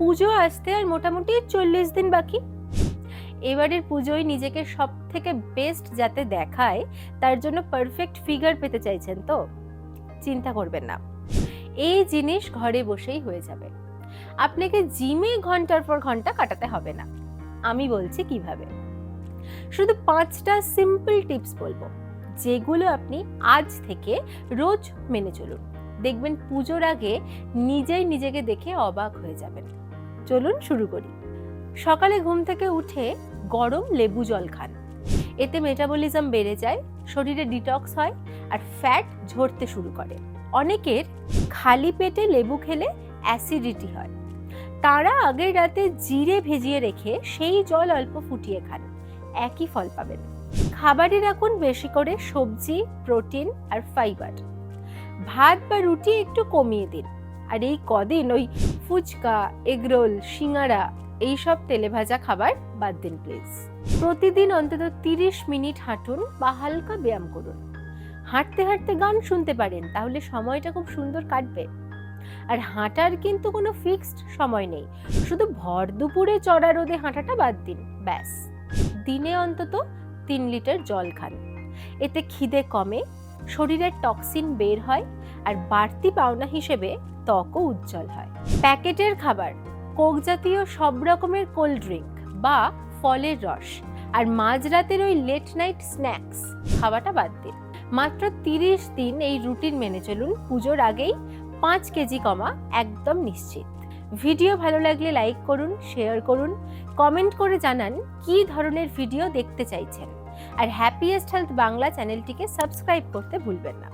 পুজো আসতে আর মোটামুটি চল্লিশ দিন বাকি। এবারের পুজোয় নিজেকে সব থেকে বেস্ট যাতে দেখায়, তার জন্য পারফেক্ট ফিগার পেতে চাইছেন তো? চিন্তা করবেন না। এই জিনিস ঘরে বসেই হয়ে যাবে। আপনাকে জিমে ঘণ্টার পর ঘণ্টা কাটাতে হবে না। আমি বলছি কীভাবে? শুধু পাঁচটা সিম্পল টিপস বলব, যেগুলো আপনি আজ থেকে রোজ মেনে চলুন। দেখবেন পুজোর আগে নিজেই নিজেকে দেখে অবাক হয়ে যাবেন। চলুন শুরু করি। সকালে ঘুম থেকে উঠে গরম লেবু জল খান। এতে মেটাবলিজম বেড়ে যায়, শরীরে ডিটক্স হয় আর ফ্যাট ঝরতে শুরু করে। অনেকের খালি পেটে লেবু খেলে অ্যাসিডিটি হয়। তারা আগের রাতে জিরে ভেজিয়ে রেখে সেই জল অল্প ফুটিয়ে খান। একই ফল পাবেন। খাবারে রাখুন বেশি করে সবজি প্রোটিন আর ফাইবার ভাত বা রুটি একটু কমিয়ে দিন। আর এই কদিন ওই ফুচকা, এগরোল, সিঙ্গারা, এইসব তেলে ভাজা খাবার বাদ দিন প্লিজ প্রতিদিন অন্তত তিরিশ মিনিট হাঁটুন বা হালকা ব্যায়াম করুন। হাঁটতে হাঁটতে গান শুনতে পারেন, তাহলে সময়টা খুব সুন্দর কাটবে। আর হাঁটার কিন্তু কোনো ফিক্সড সময় নেই, শুধু ভর দুপুরে চড়া রোদে হাঁটাটা বাদ দিন, ব্যাস। দিনে অন্তত তিন লিটার জল খান। এতে খিদে কমে, শরীরের টক্সিন বের হয়, আর বাড়তি পাওনা হিসেবে ত্বকও উজ্জ্বল হয়। প্যাকেটের খাবার, কোক জাতীয় সব রকমের কোল্ড ড্রিঙ্ক বা ফলের রস আর মাঝরাতের ওই লেট নাইট স্ন্যাক্স খাওয়াটা বাদ দিন। মাত্র তিরিশ দিন এই রুটিন মেনে চলুন, পুজোর আগেই পাঁচ কেজি কমা একদম নিশ্চিত। ভিডিও ভালো লাগলে লাইক করুন, শেয়ার করুন, কমেন্ট করে জানান কী ধরনের ভিডিও দেখতে চাইছেন। আর হ্যাপিয়েস্ট হেলথ বাংলা চ্যানেলটিকে সাবস্ক্রাইব করতে ভুলবেন না।